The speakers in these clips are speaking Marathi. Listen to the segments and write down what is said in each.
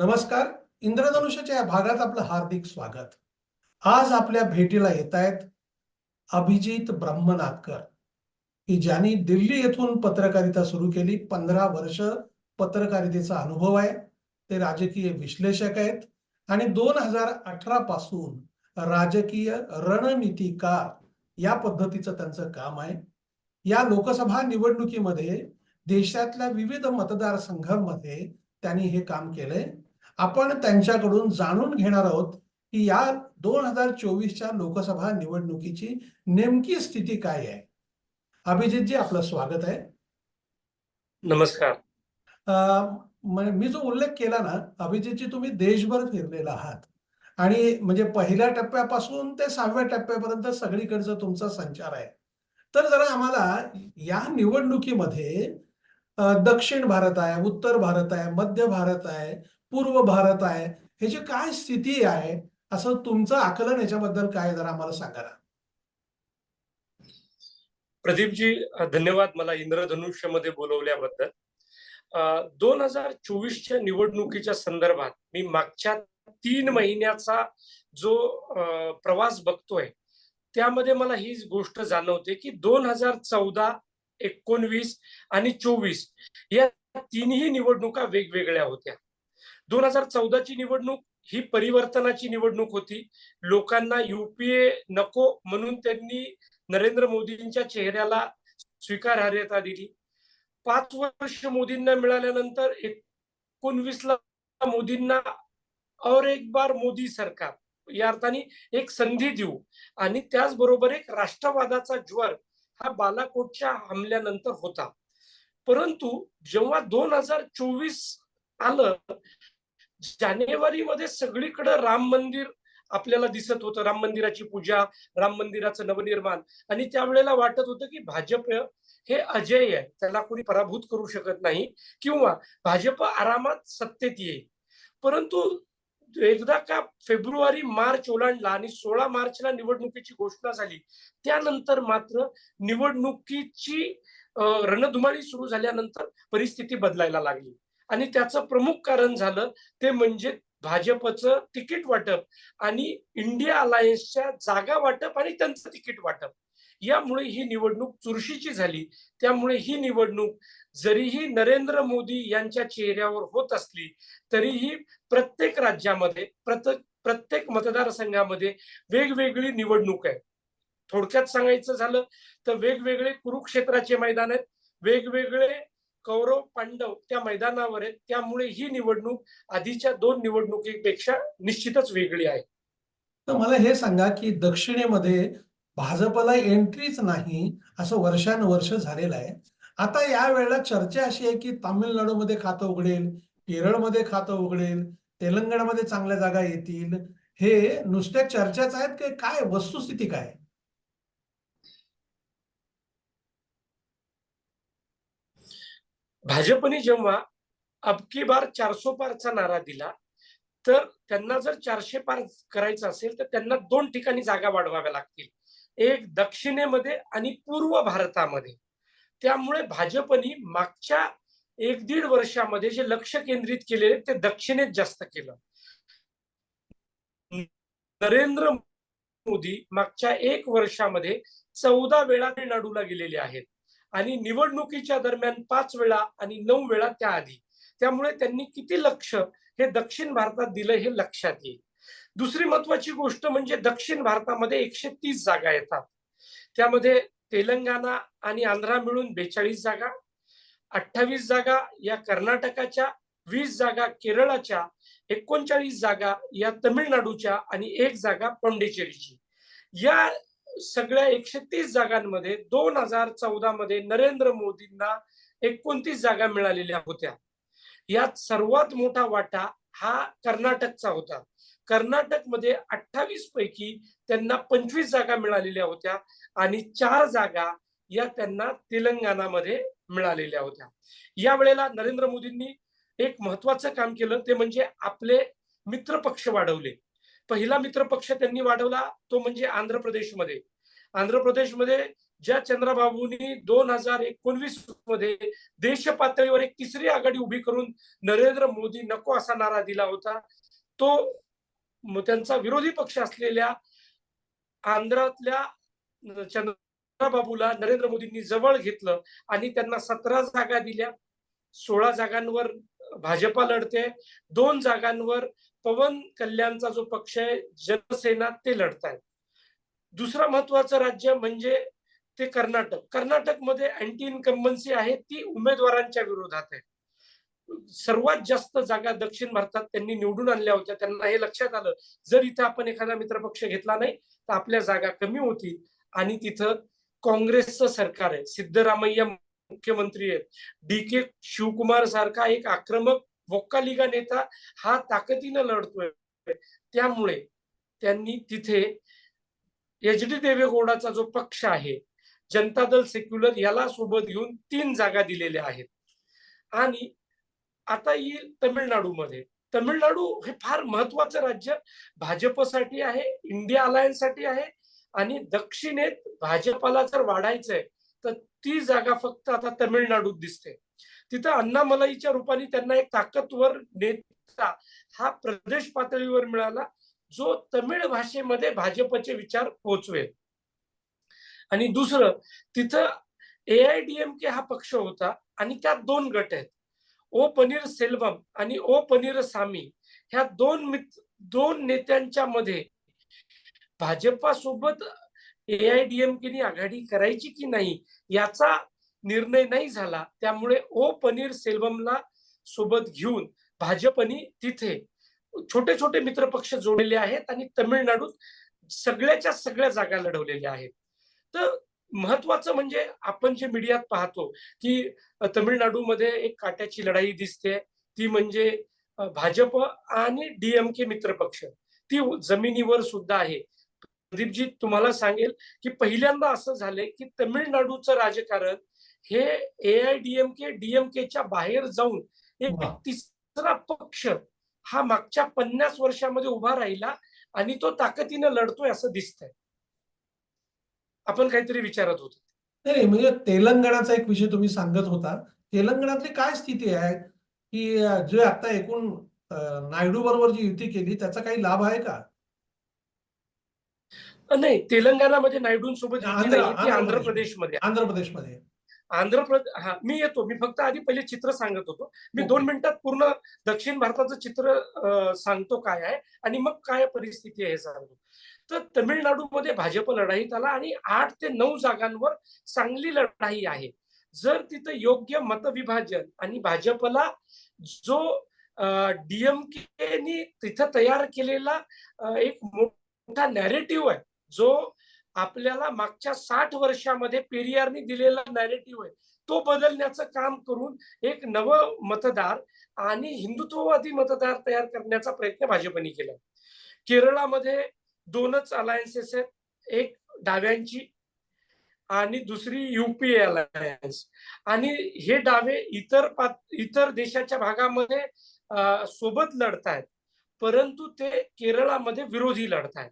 नमस्कार. इंद्रधनुष्याच्या या भागात आपलं हार्दिक स्वागत. आज आपल्या भेटीला येत आहेत अभिजित ब्रह्मनाथकर की ज्यांनी दिल्ली येथून पत्रकारिता सुरू केली. पंधरा वर्ष पत्रकारितेचा अनुभव आहे. ते राजकीय विश्लेषक आहेत. आणि दोन हजार अठरा पासून राजकीय रणनीतिकार या पद्धतीचं त्यांचं काम आहे. या लोकसभा निवडणुकीमध्ये देशातल्या विविध मतदारसंघांमध्ये त्यांनी हे काम केलंय. आपण त्यांच्याकडून जाणून घेणार आहोत की या दोन हजार चोवीसच्या लोकसभा निवडणुकीची नेमकी स्थिती काय आहे. अभिजितजी आपलं स्वागत आहे. नमस्कार. अं, म- जो उल्लेख केला ना अभिजितजी तुम्ही देशभर फिरलेला आहात. आणि म्हणजे पहिल्या टप्प्यापासून ते सहाव्या टप्प्यापर्यंत सगळीकडचा तुमचा संचार आहे. तर जरा आम्हाला या निवडणुकीमध्ये दक्षिण भारत आहे उत्तर भारत आहे मध्य भारत आहे पूर्व भारत आहे. ह्याची काय स्थिती आहे असं तुमचं आकलन याच्याबद्दल काय जरा आम्हाला सांगा ना. प्रदीपजी धन्यवाद मला इंद्रधनुष्यमध्ये बोलवल्याबद्दल. दोन हजार चोवीसच्या निवडणुकीच्या संदर्भात मी मागच्या तीन महिन्याचा जो प्रवास बघतोय त्यामध्ये मला ही गोष्ट जाणवते की दोन हजार चौदा एकोणवीस आणि चोवीस या तिन्ही निवडणुका वेगवेगळ्या होत्या. दोन हजार चौदाची निवडणूक ही परिवर्तनाची निवडणूक होती. लोकांना युपीए नको म्हणून त्यांनी नरेंद्र मोदींच्या चेहऱ्याला स्वीकारार्हता दिली. पाच वर्ष मोदींना मिळाल्यानंतर एकोणवीसला मोदींना और एक बार मोदी सरकार. या अर्थाने एक संधी देऊ. आणि त्याचबरोबर एक राष्ट्रवादाचा ज्वर हा बालाकोटच्या हमल्यानंतर होता. परंतु जेव्हा दोन हजार चोवीस आलं जानेवारीमध्ये सगळीकडे राम मंदिर आपल्याला दिसत होतं. राम मंदिराची पूजा राम मंदिराचं नवनिर्माण. आणि त्यावेळेला वाटत होतं की भाजप हे अजय आहे. त्याला कोणी पराभूत करू शकत नाही किंवा भाजप आरामात सत्तेत येईल. परंतु एकदा का फेब्रुवारी मार्च ओलांडला आणि सोळा मार्चला निवडणुकीची घोषणा झाली त्यानंतर मात्र निवडणुकीची रणधुमाळी सुरू झाल्यानंतर परिस्थिती बदलायला लागली. आणि त्याचं प्रमुख कारण झालं ते म्हणजे भाजपचं तिकीट वाटप आणि इंडिया अलायन्सच्या जागा वाटप आणि त्यांचं तिकीट वाटप. यामुळे ही निवडणूक चुरशीची झाली. त्यामुळे ही निवडणूक जरीही नरेंद्र मोदी यांच्या चेहऱ्यावर होत असली तरीही प्रत्येक राज्यामध्ये प्रत्येक प्रत्येक मतदारसंघामध्ये वेगवेगळी निवडणूक आहे थोडक्यात सांगायचं झालं तर वेगवेगळे कुरुक्षेत्राचे मैदान आहेत वेगवेगळे कौरव पांडव त्या मैदानावर आहेत. त्यामुळे ही निवडणूक आधीच्या दोन निवडणुकीपेक्षा निश्चितच वेगळी आहे. तर मला हे सांगा की दक्षिणेमध्ये भाजपला एंट्रीच नाही असं वर्षानुवर्ष झालेलं आहे. आता या वेळेला चर्चा अशी आहे की तामिळनाडूमध्ये खातं उघडेल केरळमध्ये खातं उघडेल तेलंगणामध्ये चांगल्या जागा येतील. हे नुसत्या चर्चाच आहेत की काय? वस्तुस्थिती काय? भाजपने जेव्हा अबकी बार चारसो पारचा नारा दिला तर त्यांना जर चारशे पार करायचं असेल तर त्यांना दोन ठिकाणी जागा वाढवाव्या लागतील. एक दक्षिणेमध्ये आणि पूर्व भारतामध्ये. त्यामुळे भाजपनी मागच्या एक दीड वर्षामध्ये जे लक्ष केंद्रित केलेले ते दक्षिणेत जास्त केलं. नरेंद्र मोदी मागच्या एक वर्षामध्ये चौदा वेळा तामिळनाडूला गेलेले आहेत. आणि निवडणुकीच्या दरम्यान पाच वेळा आणि नऊ वेळा त्याआधी. त्यामुळे त्यांनी किती लक्ष हे दक्षिण भारतात दिलं हे लक्षात येईल. दुसरी महत्वाची गोष्ट म्हणजे दक्षिण भारतामध्ये एकशे तीस जागा येतात. त्यामध्ये तेलंगणा आणि आंध्रा मिळून बेचाळीस जागा अठ्ठावीस जागा या कर्नाटकाच्या वीस जागा केरळाच्या एकोणचाळीस जागा या तमिळनाडूच्या आणि एक जागा पॉंडेचेरीची. या सगळ्या एकशे तीस जागांमध्ये दोन हजार चौदा मध्ये नरेंद्र मोदींना एकोणतीस जागा मिळालेल्या होत्या. यात सर्वात मोठा वाटा हा कर्नाटकचा होता. कर्नाटकमध्ये अठ्ठावीस पैकी त्यांना पंचवीस जागा मिळालेल्या होत्या आणि चार जागा या त्यांना तेलंगणामध्ये मिळालेल्या होत्या. या वेळेला नरेंद्र मोदींनी एक महत्वाचं काम केलं ते म्हणजे आपले मित्र पक्ष वाढवले. पहिला मित्र पक्ष त्यांनी वाढवला तो म्हणजे आंध्र प्रदेशमध्ये. आंध्र प्रदेशमध्ये ज्या चंद्रबाबूंनी दोन हजार एकोणवीसमध्ये देश पातळीवर एक तिसरी आघाडी उभी करून नरेंद्र मोदी नको असा नारा दिला होता तो त्यांचा विरोधी पक्ष असलेल्या आंध्रातल्या चंद्रबाबूला नरेंद्र मोदींनी जवळ घेतलं आणि त्यांना सतरा जागा दिल्या. सोळा जागांवर भाजपा लढते दोन जागांवर पवन कल्याणचा जो पक्ष आहे जनसेना ते लढतायत. दुसरं महत्वाचं राज्य म्हणजे ते कर्नाटक. कर्नाटकमध्ये अँटी इन्कम्बन्सी आहे ती उमेदवारांच्या विरोधात आहे. सर्वात जास्त जागा दक्षिण भारतात त्यांनी निवडून आणल्या होत्या. त्यांना हे लक्षात आलं जर इथं आपण एखादा मित्रपक्ष घेतला नाही तर आपल्या जागा कमी होतील. आणि तिथं काँग्रेसचं सरकार आहे. सिद्धरामय्या मुख्यमंत्री आहेत. डी के शिवकुमार सारखा एक आक्रमक वोक्कालिगा नेता हा ताकदीनं लढतोय. त्यामुळे त्यांनी तिथे एच डी देवेगौडाचा जो पक्ष आहे जनता दल सेक्युलर याला सोबत घेऊन तीन जागा दिलेल्या आहेत. आणि आता येईल तमिळनाडूमध्ये. तमिळनाडू हे फार महत्वाचं राज्य. भाजपसाठी आहे इंडिया अलायन्ससाठी आहे आणि दक्षिणेत भाजपाला जर वाढायचंय तर ती जागा फक्त आता तमिळनाडूत दिसते. तिथं अण्णामलाईच्या रूपाने त्यांना एक ताकदवर नेता हा प्रदेश पातळीवर मिळाला जो तमिळ भाषेमध्ये भाजपचे विचार पोहोचवेल आणि दुसरं तिथं A I D M K हा पक्ष होता आणि त्यात दोन गट आहेत. ओ पनीर सेल्वम आणि ओ पनीर सामी ह्या दोन मित दोन नेत्यांच्या मध्ये भाजपासोबत ए आय डी एम केनी आघाडी करायची की नाही याचा निर्णय नाही झाला त्यामुळे ओ पनीर सेल्वमला सोबत घेऊन भाजपनी तिथे छोटे छोटे मित्रपक्ष जोडलेले आहेत आणि तमिळनाडूत सगळ्याच्या सगळ्या जागा लढवलेल्या आहेत. तर महत्वाचं म्हणजे आपण जे मीडियात पाहतो की तमिळनाडूमध्ये एक काट्याची लढाई दिसते ती म्हणजे भाजप आणि डीएमके मित्रपक्ष. ती जमिनीवर सुद्धा आहे. प्रदीपजी तुम्हाला सांगेल की पहिल्यांदा असं झालंय की तमिळनाडूचं राजकारण हे ए आय डीएमके डीएमकेच्या बाहेर जाऊन एक. तिसरा पक्ष हा मागच्या पन्नास वर्षामध्ये उभा राहिला आणि तो ताकदीनं लढतोय असं दिसतंय आपण काहीतरी विचारत होतो नाही म्हणजे तेलंगणाचा एक विषय तुम्ही सांगत होता तेलंगणातली काय स्थिती आहे की जे आता एकूण नायडू बरोबर जी युती केली त्याचा काही लाभ आहे का नाही तेलंगणामध्ये नायडूंसोबत आंध्र-. प्रदेशमध्ये. आंध्र प्रदेशमध्ये आंध्र प्रदेश हा मी येतो. मी फक्त आधी पहिले चित्र सांगत होतो. मी ओके. दोन मिनिटात पूर्ण दक्षिण भारताचं चित्र सांगतो काय आहे आणि मग काय परिस्थिती आहे हे सांगतो. तर तमिळनाडूमध्ये भाजप लढाईत आला आणि आठ ते नऊ जागांवर चांगली लढाई आहे. जर तिथं योग्य मतविभाजन आणि भाजपला जो डीएमकेनी तिथं तयार केलेला एक मोठा नॅरेटिव्ह आहे जो आपल्याला मागच्या साठ वर्षामध्ये पेरियारनी दिलेला नॅरेटिव्ह आहे. तो बदलण्याचं काम करून एक नव मतदार आणि हिंदुत्ववादी मतदार तयार करण्याचा प्रयत्न भाजपने केला. केरळामध्ये दोनच अलायन्सेस आहेत. एक डाव्यांची आणि दुसरी युपीए अलायन्स आणि हे डावे इतर पात- इतर देशाच्या भागामध्ये सोबत लढतायत. परंतु ते केरळामध्ये विरोधी लढतायत.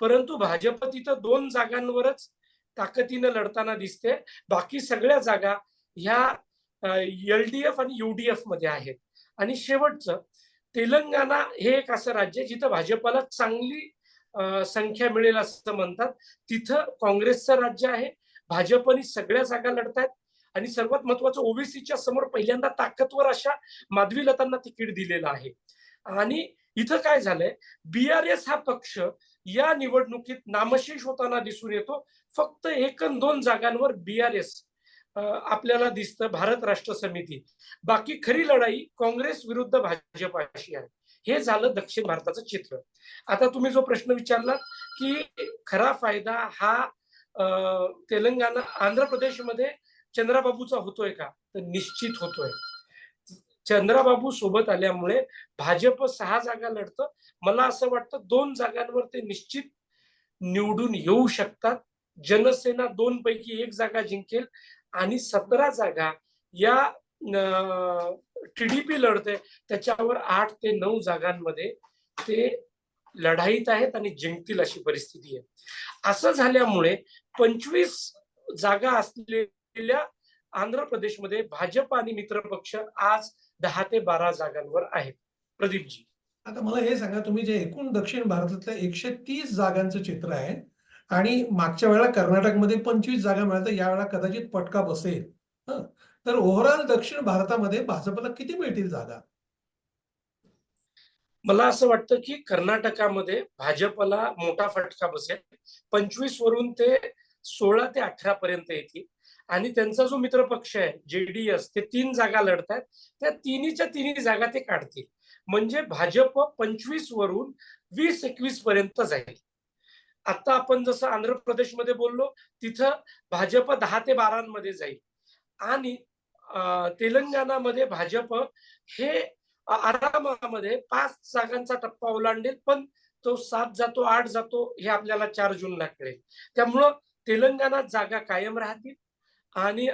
परंतु भाजप तिथं दोन जागांवरच ताकदीनं लढताना दिसते. बाकी सगळ्या जागा ह्या एल डी एफ आणि युडीएफमध्ये आहेत. आणि शेवटचं तेलंगणा हे एक असं राज्य जिथं भाजपला चांगली संख्या मिळेल असं म्हणतात. तिथं काँग्रेसचं राज्य आहे. भाजपने सगळ्या जागा लढतायत. आणि सर्वात महत्वाचं ओबीसीच्या समोर पहिल्यांदा ताकदवर अशा माधवी लतांना तिकीट दिलेलं आहे. आणि इथं काय झालंय? बीआरएस हा पक्ष या निवडणुकीत नामशेष होताना दिसून येतो. फक्त एक अन दोन जागांवर बीआरएस आपल्याला दिसतं भारत राष्ट्र समिती. बाकी खरी लढाई काँग्रेस विरुद्ध भाजपाशी आहे. हे झालं दक्षिण भारताचं चित्र. आता तुम्ही जो प्रश्न विचारला की खरा फायदा हा तेलंगणा आंध्र प्रदेशमध्ये चंद्राबाबूचा होतोय का? तर निश्चित होतोय. चंद्राबाबू सोबत आल्यामुळे भाजप सहा जागा लढतं. मला असं वाटतं दोन जागांवर ते निश्चित निवडून येऊ शकतात. जनसेना दोन पैकी एक जागा जिंकेल आणि सतरा जागा या टीडीपी लढते त्याच्यावर आठ ते नऊ जागांमध्ये ते लढाईत आहेत आणि जिंकतील अशी परिस्थिती आहे. असं झाल्यामुळे पंचवीस जागा असलेल्या आंध्र प्रदेशमध्ये भाजप आणि मित्रपक्ष आज दहा ते बारा जागांवर आहेत. प्रदीपजी. आता मला हे सांगा तुम्ही जे एकूण दक्षिण भारतातल्या एकशे तीस जागांचं चित्र आहे आणि मागच्या वेळेला कर्नाटकमध्ये पंचवीस जागा मिळाल्या तर यावेळेला कदाचित पटका बसेल. हं. तर ओव्हरऑल दक्षिण भारतामध्ये भाजपला किती मिळतील जागा? मला असं वाटतं की कर्नाटकामध्ये भाजपला मोठा फटका बसेल. पंचवीस वरून ते सोळा ते अठरा पर्यंत येतील. आणि त्यांचा जो मित्रपक्ष आहे जेडीएस ते तीन जागा लढतात त्या तिन्हीच्या तिन्ही जागा ते काढतील. म्हणजे भाजप पंचवीस वरून वीस एकवीस पर्यंत जाईल. आता आपण जसं आंध्र प्रदेशमध्ये बोललो तिथं भाजप दहा ते बारामध्ये जाईल. आणि तेलंगणामध्ये भाजप हे आरामामध्ये पाच जागांचा टप्पा ओलांडेल पण तो सात जातो आठ जातो हे आपल्याला चार जूनला कळेल. त्यामुळं तेलंगणात जागा कायम राहतील. आणि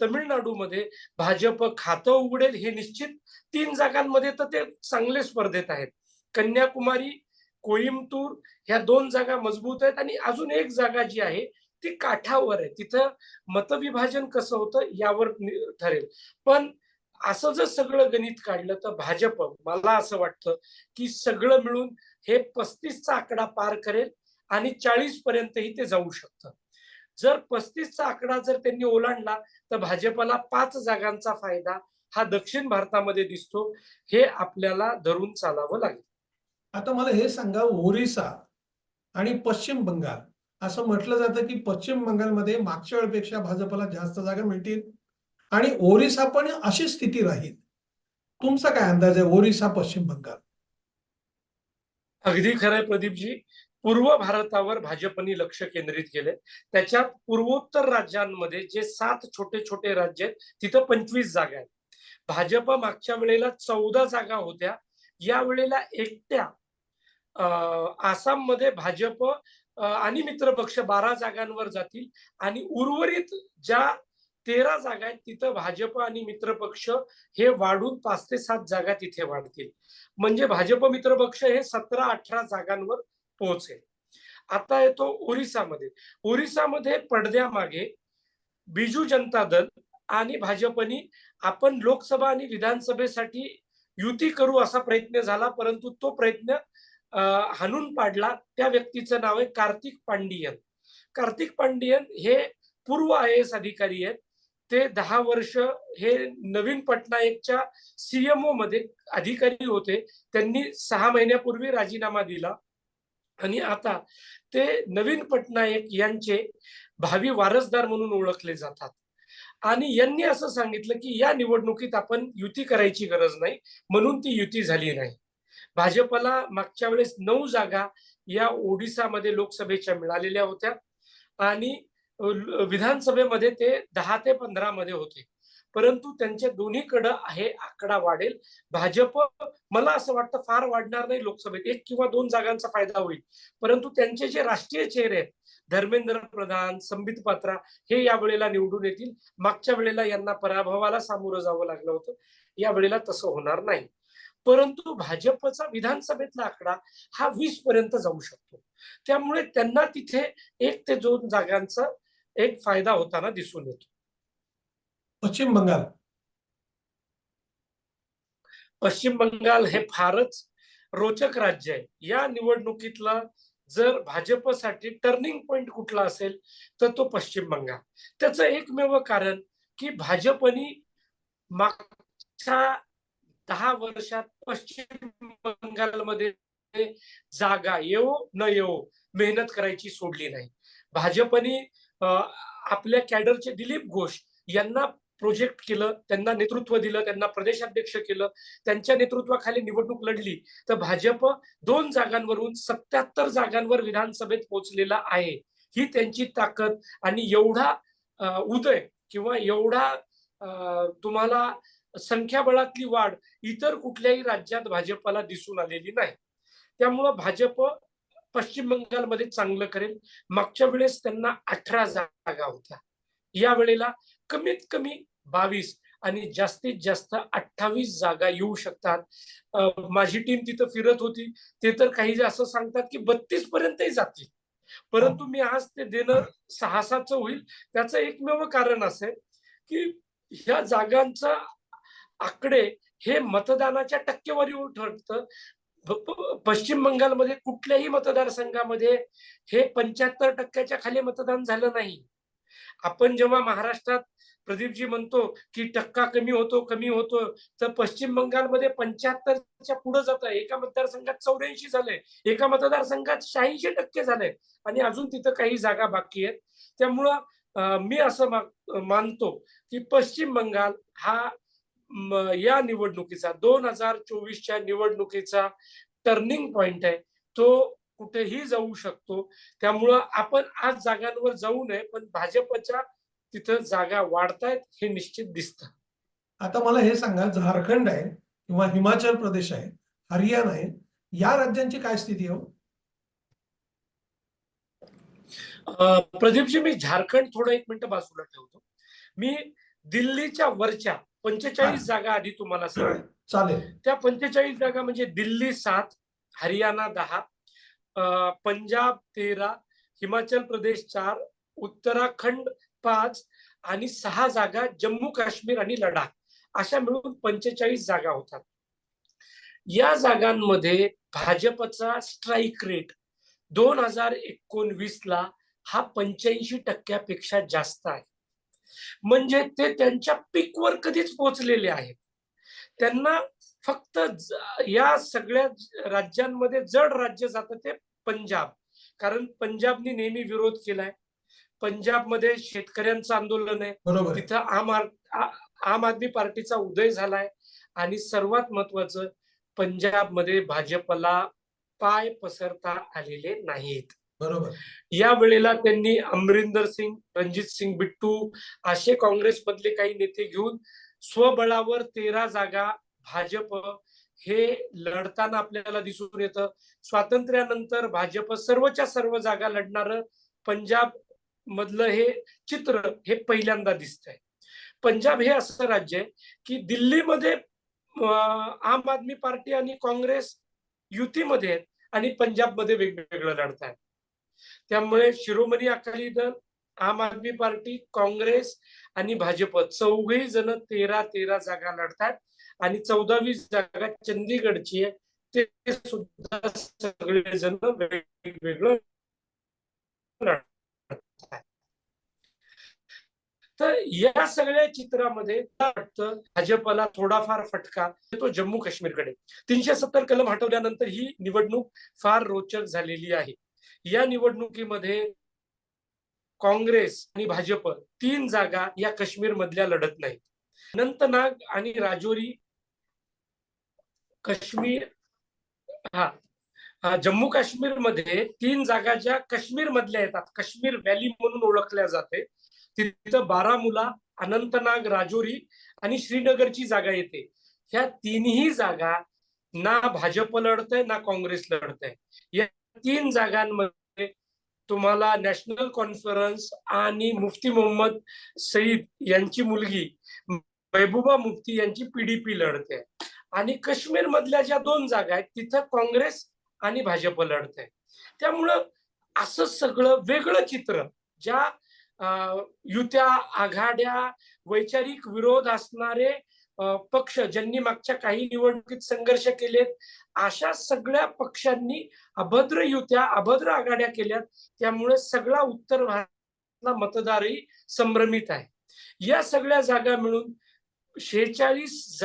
तमिळनाडूमध्ये भाजप खातं उघडेल हे निश्चित तीन जागांमध्ये तर ते चांगले स्पर्धेत आहेत. कन्याकुमारी कोईमतूर ह्या दोन जागा मजबूत आहेत आणि अजून एक जागा जी आहे ती काठावर आहे. तिथं मतविभाजन कसं होतं यावर ठरेल. पण असं जर सगळं गणित काढलं तर भाजप मला असं वाटतं की सगळं मिळून हे पस्तीसचा आकडा पार करेल आणि चाळीस पर्यंतही ते जाऊ शकतं. जर पस्तीसचा आकडा जर त्यांनी ओलांडला तर भाजपला पाच जागांचा फायदा हा दक्षिण भारतामध्ये दिसतो. हे आपल्याला धरून चालावं लागेल. आता मला हे सांगा ओरिसा आणि पश्चिम बंगाल. असं म्हटलं जातं की पश्चिम बंगालमध्ये मागच्या वेळेपेक्षा भाजपला जास्त जागा मिळतील आणि ओरिसा पण अशी स्थिती राहील. तुमचा काय अंदाज आहे ओरिसा पश्चिम बंगाल? अगदी खरंय प्रदीपजी. पूर्व भारतावर भाजपनी लक्ष केंद्रित केले त्याच्यात पूर्वोत्तर राज्यांमध्ये जे सात छोटे छोटे राज्य आहेत तिथं पंचवीस जागा आहेत. भाजप मागच्या वेळेला चौदा जागा होत्या. या वेळेला एकट्या अं, आसाममध्ये भाजप आणि मित्रपक्ष बारा जागांवर जातील आणि उर्वरित ज्या तेरा जागा आहेत तिथं भाजप आणि मित्रपक्ष हे वाढून पाच ते सात जागा तिथे वाढतील. म्हणजे भाजप मित्रपक्ष हे सतरा अठरा जागांवर पोहोचेल. आता येतो ओरिसामध्ये. ओरिसामध्ये पडद्यामागे बिजू जनता दल आणि भाजपनी आपण लोकसभा आणि विधानसभेसाठी युती करू असा प्रयत्न झाला परंतु तो प्रयत्न हाणून पाडला त्या व्यक्तीचं नाव आहे कार्तिक पांडियन. कार्तिक पांडियन हे पूर्व आय एस अधिकारी आहेत. ते दहा वर्ष हे नवीन पटनायकच्या सीएमओ मध्ये अधिकारी होते. त्यांनी सहा महिन्यापूर्वी राजीनामा दिला. आणि आता ते नवीन पटनायक यांचे भावी वारसदार म्हणून ओळखले जातात. आणि यांनी असं सांगितलं की या निवडणुकीत आपण युती करायची गरज नाही म्हणून ती युती झाली नाही. भाजपला मागच्या वेळेस नऊ जागा या ओडिसामध्ये लोकसभेच्या मिळालेल्या होत्या आणि विधानसभेमध्ये ते दहा ते पंधरा मध्ये होते. परंतु त्यांच्या दोन्हीकडं आहे आकडा वाढेल. भाजप मला असं वाटतं फार वाढणार नाही लोकसभेत. एक किंवा दोन जागांचा फायदा होईल. परंतु त्यांचे जे राष्ट्रीय चेहरे आहेत धर्मेंद्र प्रधान संबित पात्रा हे या वेळेला निवडून येतील. मागच्या वेळेला यांना पराभवाला सामोरं जावं लागलं होतं. या वेळेला तसं होणार नाही. परंतु भाजपचा विधानसभेतला आकडा हा वीस पर्यंत जाऊ शकतो. त्यामुळे त्यांना तिथे एक ते दोन जागांचा एक फायदा होताना दिसून येतो. पश्चिम बंगाल. पश्चिम बंगाल हे फारच रोचक राज्य आहे. या निवडणुकीतला जर भाजपसाठी टर्निंग पॉइंट कुठला असेल तर तो पश्चिम बंगाल. त्याचं एकमेव कारण की भाजपनी मागच्या दहा वर्षात पश्चिम बंगालमध्ये जागा येवो न येवो मेहनत करायची सोडली नाही. भाजपनी आपल्या कॅडरचे दिलीप घोष यांना प्रोजेक्ट केलं त्यांना नेतृत्व दिलं त्यांना प्रदेशाध्यक्ष केलं त्यांच्या नेतृत्वाखाली निवडणूक लढली तर भाजप दोन जागांवरून सत्याहत्तर जागांवर विधानसभेत पोहोचलेला आहे. ही त्यांची ताकद आणि एवढा उदय किंवा एवढा तुम्हाला संख्याबळातली वाढ इतर कुठल्याही राज्यात भाजपला दिसून आलेली नाही. त्यामुळं भाजप पश्चिम बंगालमध्ये चांगलं करेल. मागच्या वेळेस त्यांना अठरा जागा होत्या. या वेळेला कमीत कमी बावीस आणि जास्तीत जास्त अठ्ठावीस जागा येऊ शकतात. माझी टीम तिथं फिरत होती. ते तर काही जे असं सांगतात की बत्तीस पर्यंतही जातील. परंतु मी आज ते देणं साहसाचं होईल. त्याचं एकमेव कारण असं आहे की ह्या जागांचा आकडे हे मतदानाच्या टक्केवारीवर ठरतं. पश्चिम बंगालमध्ये कुठल्याही मतदारसंघामध्ये हे पंच्याहत्तर टक्क्याच्या खाली मतदान झालं नाही. आपण जेव्हा महाराष्ट्रात प्रदीपजी म्हणतो की टक्का कमी होतो कमी होतो. तर पश्चिम बंगालमध्ये पंच्याहत्तरच्या पुढे जात. आहे एका मतदारसंघात चौऱ्याऐंशी झाले एका मतदारसंघात शहाऐंशी टक्के झाले आणि अजून तिथं काही जागा बाकी आहेत. त्यामुळं मी असं मानतो की पश्चिम बंगाल हा या निवडणुकीचा दोन हजार चोवीसच्या निवडणुकीचा टर्निंग पॉइंट आहे. तो कुठेही जाऊ शकतो. त्यामुळं आपण आज जागांवर जाऊ नये. पण भाजपच्या तिथं जागा वाढतायत हे निश्चित दिसतं. आता मला हे सांगा झारखंड आहे किंवा हिमाचल प्रदेश आहे हरियाणा आहे या राज्यांची काय स्थिती आहे हो? प्रदीपजी मी झारखंड थोडं एक मिनिट बाजूला ठेवतो. मी दिल्लीच्या वरच्या पंचेचाळीस जागा आधी तुम्हाला सांग चालेल. त्या पंचेचाळीस जागा म्हणजे दिल्ली सात हरियाणा दहा पंजाब तेरा हिमाचल प्रदेश चार उत्तराखंड पाच आणि सहा जागा जम्मू काश्मीर आणि लडाख अशा मिळून पंचेचाळीस जागा होतात. या जागांमध्ये भाजपचा स्ट्राईक रेट दोन हजार एकोणवीस ला हा पंच्याऐंशी टक्क्यापेक्षा जास्त आहे. म्हणजे ते त्यांच्या पीकवर कधीच पोहोचलेले आहेत. त्यांना फक्त या सगळ्या राज्यांमध्ये जड राज्य जातं ते पंजाब. कारण पंजाबने नेहमी विरोध केलाय. पंजाबमध्ये शेतकऱ्यांचं आंदोलन आहे. तिथं आम आम आदमी पार्टीचा उदय झालाय. आणि सर्वात महत्वाचं पंजाबमध्ये भाजपला पाय पसरता आलेले नाहीत. बरोबर. या वेळेला त्यांनी अमरिंदर सिंग रणजित सिंग बिट्टू असे काँग्रेसमधले काही नेते घेऊन स्वबळावर तेरा जागा भाजप हे लढताना आपल्याला दिसून येतं. स्वातंत्र्यानंतर भाजप सर्वच्या सर्व जागा लढणार पंजाब मधलं हे चित्र हे पहिल्यांदा दिसतंय. पंजाब हे असं राज्य आहे की दिल्लीमध्ये आम आदमी पार्टी आणि काँग्रेस युतीमध्ये आहेत आणि पंजाबमध्ये वेगवेगळं लढतायत. त्यामुळे शिरोमणी अकाली दल आम आदमी पार्टी काँग्रेस आणि भाजप चौघही जण तेरा तेरा जागा लढतात आणि चौदावी जागा चंदीगडची आहे. ते सुद्धा सगळेजण वेगवेगळं लढतात तर या सगळ्या चित्रामध्ये वाटतं? भाजपला थोडाफार फटका तो जम्मू काश्मीरकडे. तीनशे सत्तर कलम हटवल्यानंतर ही निवडणूक फार रोचक झालेली आहे. या निवडणुकीमध्ये काँग्रेस आणि भाजप तीन जागा या काश्मीर मधल्या लढत नाहीत. अनंतनाग आणि राजौरी काश्मीर हा, जम्मू काश्मीरमध्ये तीन जागा ज्या काश्मीर मधल्या येतात काश्मीर व्हॅली म्हणून ओळखल्या जाते. तिथं बारामुला अनंतनाग राजौरी आणि श्रीनगरची जागा येते. ह्या तिन्ही जागा ना भाजप लढतंय ना काँग्रेस लढतंय. या तीन जागांमध्ये तुम्हाला नॅशनल कॉन्फरन्स आणि मुफ्ती मोहम्मद सईद यांची मुलगी महबूबा मुफ्ती यांची पीडीपी लढते. आणि काश्मीर मधल्या ज्या दोन जागा आहेत तिथं काँग्रेस आणि भाजप लढत आहे त्यामुळं असं सगळं वेगळं चित्र ज्या युत्या आघाड्या वैचारिक विरोध असणारे पक्ष ज्यांनी मागच्या काही निवडणुकीत संघर्ष केलेत अशा सगळ्या पक्षांनी अभद्र युत्या अभद्र आघाड्या केल्यात. त्यामुळे सगळा उत्तर भारतातला मतदारही संभ्रमित आहे. या सगळ्या जागा मिळून शेहेचाळीस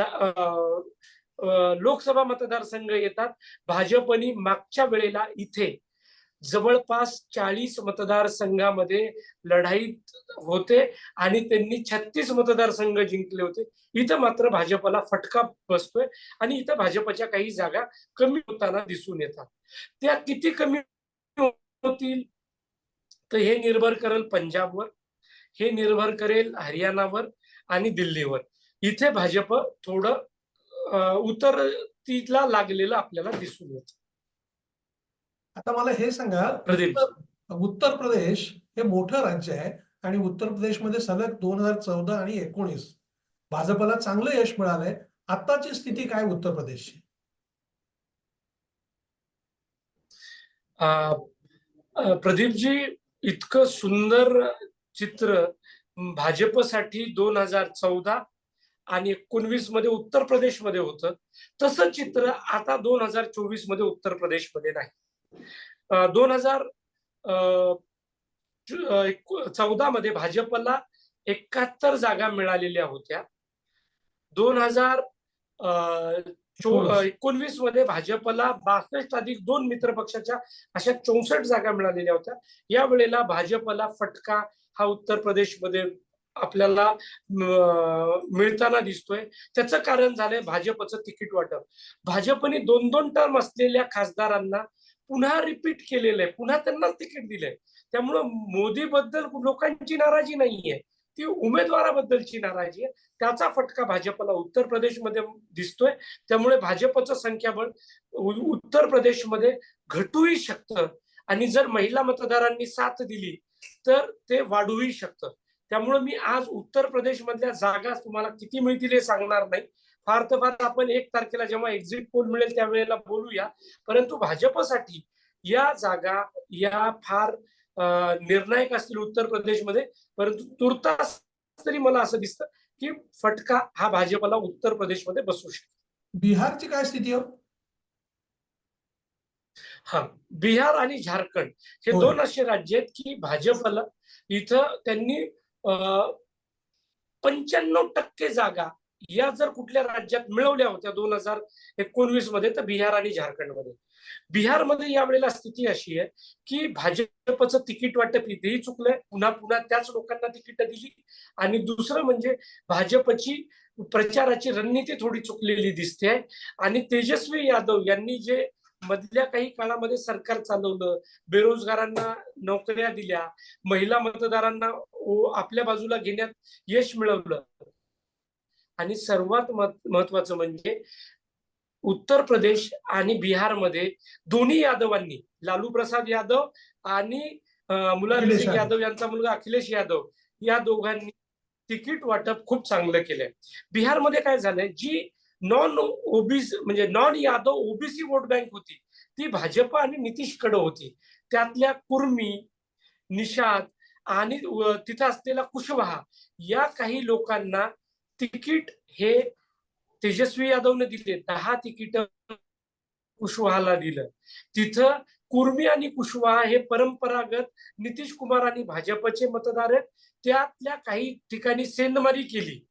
लोकसभा मतदारसंघ येतात. भाजपनी मागच्या वेळेला इथे जवळपास चाळीस मतदारसंघामध्ये लढाईत होते आणि त्यांनी छत्तीस मतदारसंघ जिंकले होते. इथं मात्र भाजपला फटका बसतोय आणि इथं भाजपच्या काही जागा कमी होताना दिसून येतात. त्या किती कमी होतील? तर हे निर्भर करेल पंजाबवर हे निर्भर करेल हरियाणावर आणि दिल्लीवर. इथे भाजप थोडं अं, उतरतीला लागलेलं आपल्याला दिसून येत. आता मला हे सांगा प्रदीप. उत्तर प्रदेश हे मोठं राज्य आहे आणि उत्तर प्रदेशमध्ये सलग दोन हजार चौदा आणि एकोणीस भाजपला चांगलं यश मिळालंय. आताची स्थिती काय उत्तर प्रदेशची? प्रदीपजी इतकं सुंदर चित्र भाजपसाठी दोन हजार चौदा आणि एकोणवीसमध्ये उत्तर प्रदेशमध्ये होतं. तसं चित्र आता दोन हजार चोवीसमध्ये उत्तर प्रदेशमध्ये नाही. दोन हजार चौदा मध्ये भाजपला एकाहत्तर जागा मिळालेल्या होत्या. दोन हजार. एकोणवीसमध्ये भाजपला बासष्ट अधिक दोन मित्र पक्षाच्या अशा चौसष्ट जागा मिळालेल्या होत्या. या वेळेला भाजपला फटका हा उत्तर प्रदेशमध्ये आपल्याला मिळताना दिसतोय. त्याचं कारण झालंय भाजपचं तिकीट वाटप. भाजपने दोन दोन टर्म असलेल्या खासदारांना पुन्हा रिपीट केलेलं आहे. पुन्हा त्यांनाच तिकीट दिलंय. त्यामुळं मोदीबद्दल लोकांची नाराजी नाहीये. ती उमेदवाराबद्दलची नाराजी आहे. त्याचा फटका भाजपला उत्तर प्रदेशमध्ये दिसतोय. त्यामुळे भाजपचं संख्याबळ उत्तर प्रदेशमध्ये घटूही शकतं. आणि जर महिला मतदारांनी साथ दिली तर ते वाढूही शकतं. त्यामुळे मी आज उत्तर प्रदेश मधल्या जागा तुम्हाला किती मिळतील हे सांगणार नाही. फार तर फार आपण एक तारखेला जेव्हा एक्झिट पोल मिळेल त्यावेळेला बोलूया. परंतु भाजपसाठी या जागा या फार निर्णायक असतील उत्तर प्रदेशमध्ये परंतु तुर्तास तरी मला असं दिसतं की फटका हा भाजपला उत्तर प्रदेशमध्ये बसू शकतो बिहारची काय स्थिती आहे हा? बिहार आणि झारखंड हे. दोन असे राज्य आहेत की भाजपला इथं त्यांनी पंच्याण्णव टक्के जागा या जर कुठल्या राज्यात मिळवल्या होत्या दोन हजार एकोणवीसमध्ये तर बिहार आणि झारखंडमध्ये बिहारमध्ये यावेळेला स्थिती अशी आहे की भाजपचं तिकीट वाटप इथेही चुकलंय. पुन्हा पुन्हा त्याच लोकांना तिकीट दिली. आणि दुसरं म्हणजे भाजपची प्रचाराची रणनीती थोडी चुकलेली दिसते. आहे आणि तेजस्वी यादव यांनी जे मधल्या काही काळामध्ये सरकार चालवलं बेरोजगारांना नोकऱ्या दिल्या महिला मतदारांना आपल्या बाजूला घेण्यात यश मिळवलं. आणि सर्वात महत्वाचं म्हणजे उत्तर प्रदेश आणि बिहारमध्ये दोन्ही यादवांनी लालू प्रसाद यादव आणि सिंग यादव. यादव यांचा मुलगा अखिलेश यादव या दोघांनी तिकीट वाटप खूप चांगलं केलंय. बिहारमध्ये काय झालंय जी नॉन ओबीसी म्हणजे non Yadav OBC vote bank होती ती भाजप आणि नितीशकडे होती. त्यातल्या कुर्मी निषाद आणि तिथं असलेला कुशवाहा या काही लोकांना तिकीट हे तेजस्वी यादवने दिले. दहा तिकीट कुशवाहाला दिलं. तिथं कुर्मी आणि कुशवाहा हे परंपरागत नितीश कुमार आणि भाजपचे मतदार आहेत. त्यातल्या काही ठिकाणी सेंडमारी केली.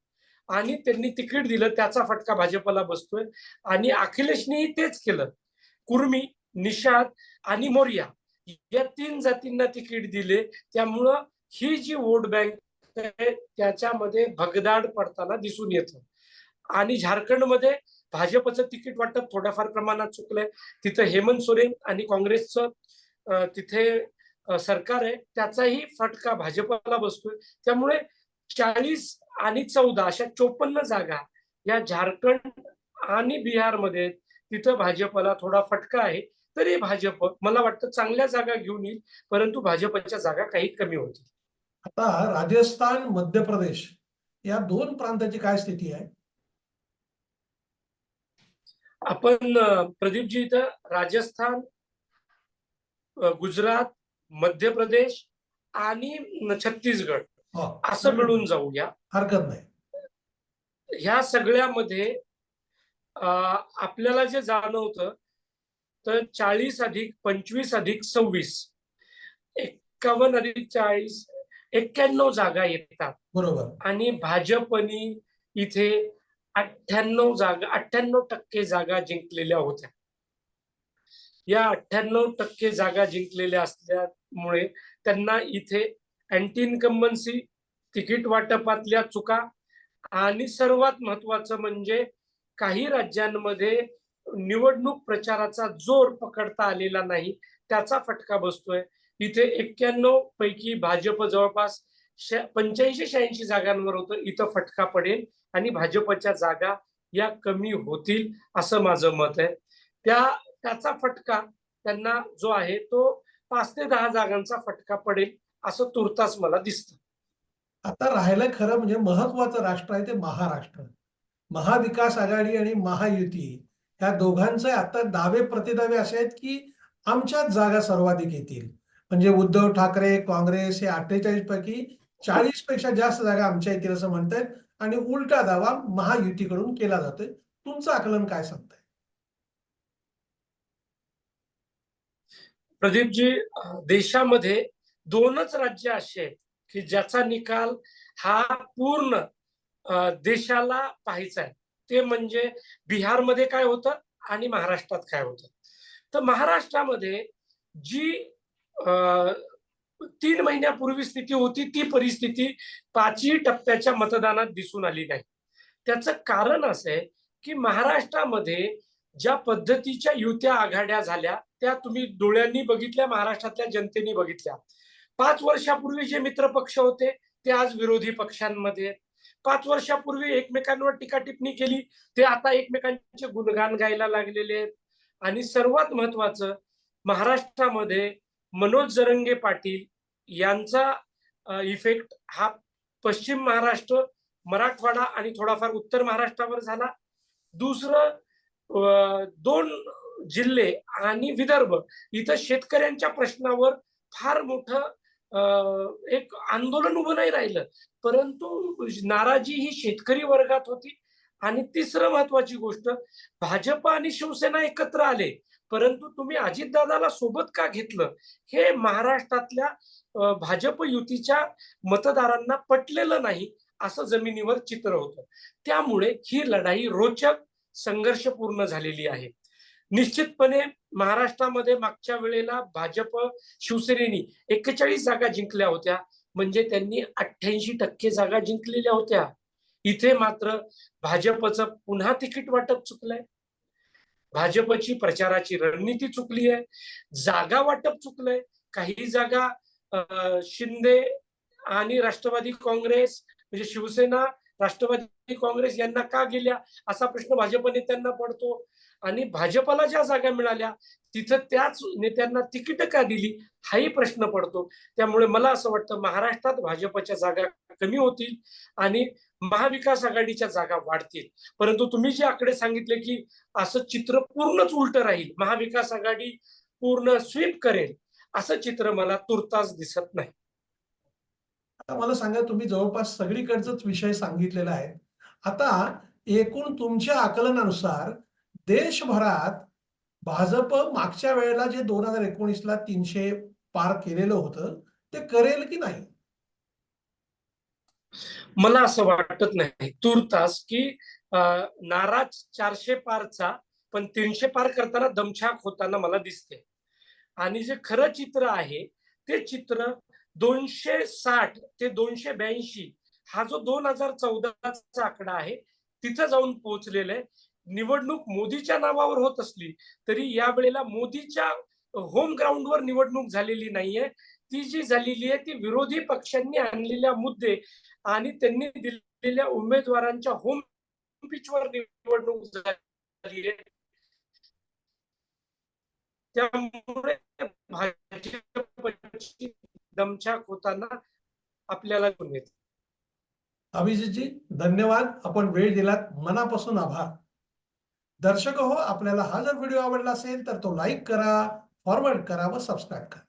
आणि त्यांनी तिकीट दिलं. त्याचा फटका भाजपला बसतोय. आणि अखिलेशनेही तेच केलं. कुर्मी निषाद आणि मोर्या या तीन जातींना तिकीट दिले त्यामुळं ही जी वोट बँक आहे त्याच्यामध्ये भगदाड पडताना दिसून येतं. आणि झारखंडमध्ये भाजपचं तिकीट वाटप थोड्याफार प्रमाणात चुकलंय. तिथं हेमंत सोरेन आणि काँग्रेसचं तिथे सरकार आहे त्याचाही फटका भाजपला बसतोय. त्यामुळे चाळीस आणि चौदा अशा चोपन्न जागा या झारखंड आणि बिहारमध्ये तिथं भाजपला थोडा फटका आहे. तरी भाजप मला वाटतं चांगल्या जागा घेऊन येईल परंतु भाजपच्या जागा काही कमी होतील. आता राजस्थान मध्य प्रदेश या दोन प्रांताची काय स्थिती आहे? आपण प्रदीपजी इथं राजस्थान गुजरात मध्य प्रदेश आणि छत्तीसगड हो. असं मिळून जाऊया. हरकत नाही. ह्या सगळ्यामध्ये आपल्याला जे जाणवतं तर चाळीस अधिक पंचवीस अधिक सव्वीस. एक्कावन्न अधिक चाळीस एक्क्याण्णव जागा येतात. बरोबर. आणि भाजपनी इथे अठ्ठ्याण्णव जागा अठ्ठ्याण्णव टक्के जागा जिंकलेल्या होत्या. या अठ्ठ्याण्णव टक्के जागा जिंकलेल्या असल्यामुळे त्यांना इथे अँटी इन्कम्बन्सी तिकीट वाटपातल्या चुका आणि सर्वात महत्वाचं म्हणजे काही राज्यांमध्ये निवडणूक प्रचाराचा जोर पकडता आलेला नाही त्याचा फटका बसतोय. इथे एक्क्याण्णव पैकी भाजप जवळपास पंच्याऐंशी शहाऐंशी जागांवर होतं इथं फटका पडेल आणि भाजपच्या जागा या कमी होतील असं माझं मत आहे. त्या त्याचा फटका त्यांना जो आहे तो पाच ते दहा जागांचा फटका पडेल असं तुर्तास मला दिसतं. आता राहिलं खरं म्हणजे महत्वाचं राष्ट्र आहे ते महाराष्ट्र. महाविकास आघाडी आणि महायुती. या दोघांचे आता दावे प्रतिदावे असे आहेत की आमच्याच जागा सर्वाधिक येतील. म्हणजे उद्धव ठाकरे काँग्रेस हे अठ्ठेचाळीस पैकी चाळीसपेक्षा जास्त जागा आमच्या येतील असं म्हणतायत आणि उलटा दावा महायुतीकडून केला जातोय. तुमचं आकलन काय सांगताय? प्रदीपजी देशामध्ये दोनच राज्य असे आहेत की ज्याचा निकाल हा पूर्ण देशाला पाहायचा आहे. ते म्हणजे बिहारमध्ये काय होतं आणि महाराष्ट्रात काय होतं तर महाराष्ट्रामध्ये जी तीन महिन्यापूर्वी स्थिती होती ती परिस्थिती पाचही टप्प्याच्या मतदानात दिसून आली नाही त्याचं कारण असं आहे की महाराष्ट्रामध्ये ज्या पद्धतीच्या युत्या आघाड्या झाल्या त्या तुम्ही डोळ्यांनी बघितल्या महाराष्ट्रातल्या जनतेने बघितल्या पाच वर्षापूर्वी जे मित्र पक्ष होते ते आज विरोधी पक्षांमध्ये आहेत. पाच वर्षापूर्वी एकमेकांवर टीका टिप्पणी केली. ते आता एकमेकांचे गुणगान गायला लागलेले आहेत. आणि सर्वात महत्वाचं महाराष्ट्रामध्ये मनोज जरंगे पाटील यांचा इफेक्ट हा पश्चिम महाराष्ट्र मराठवाडा आणि थोडाफार उत्तर महाराष्ट्रावर झाला. दुसरं दोन जिल्हे आणि विदर्भ इथं शेतकऱ्यांच्या प्रश्नावर फार मोठं एक आंदोलन उभं नाही राहिलं. परंतु नाराजी ही शेतकरी वर्गात होती. आणि तिसरं महत्वाची गोष्ट भाजप आणि शिवसेना एकत्र आले. परंतु तुम्ही अजितदादाला सोबत का घेतलं? हे महाराष्ट्रातल्या भाजप युतीच्या मतदारांना पटलेलं नाही असं जमिनीवर चित्र होतं. त्यामुळे ही लढाई रोचक संघर्षपूर्ण झालेली आहे. निश्चितपणे महाराष्ट्रामध्ये मागच्या वेळेला भाजप शिवसेनेनी एक्केचाळीस जागा जिंकल्या होत्या. म्हणजे त्यांनी अठ्ठ्याऐंशी टक्के जागा जिंकलेल्या होत्या. इथे मात्र भाजपचं पुन्हा तिकीट वाटप चुकलंय. भाजपची प्रचाराची रणनीती चुकली आहे जागा वाटप चुकलंय. काही जागा शिंदे आणि राष्ट्रवादी काँग्रेस म्हणजे शिवसेना राष्ट्रवादी काँग्रेस यांना का गेल्या? असा प्रश्न भाजप नेत्यांना पडतो. आणि भाजपला ज्या जागा मिळाल्या तिथं त्याच नेत्यांना तिकीट का दिली? हाही प्रश्न पडतो. त्यामुळे मला असं वाटतं महाराष्ट्रात भाजपच्या जागा कमी होतील आणि महाविकास आघाडीच्या जागा वाढतील. परंतु तुम्ही जे आकडे सांगितले की असं चित्र पूर्णच उलट राहील महाविकास आघाडी पूर्ण स्वीप करेल असं चित्र मला तुर्तास दिसत नाही. आता मला सांगा तुम्ही जवळपास सगळीकडचाच विषय सांगितलेला आहे. आता एकूण तुमच्या आकलनानुसार देशभरात भाजप मागच्या वेळेला जे दोन हजार एकोणीसला तीनशे पार केलेलं होतं ते करेल की नाही? मला असं वाटत नाही. तूर्तास की नाराज चारशे पारचा पण तीनशे पार करताना दमछाक होताना मला दिसते आणि जे खरं चित्र आहे ते चित्र दोनशे साठ ते दोनशे ब्याऐंशी हा जो दोन हजार चौदाचा आकडा आहे तिथं जाऊन पोहोचलेला आहे. निवडणूक मोदीच्या नावावर होत असली तरी या वेळेला मोदीच्या होम ग्राउंडवर निवडणूक झालेली नाहीये. ती जी झालेली आहे ती विरोधी पक्षांनी आणलेल्या मुद्दे आणि त्यांनी दिलेल्या उमेदवारांच्या होम पिचवर निवडणूक झाली आहे. त्यामुळे भाजपची दमछाक होताना आपल्याला दिसून येते. अभिजितजी धन्यवाद. आपण वेळ दिलात. मनापासून आभार. दर्शक हो आपल्याला हा जर व्हिडिओ आवडला असेल तर तो लाईक करा फॉरवर्ड करा व सबस्क्राईब करा.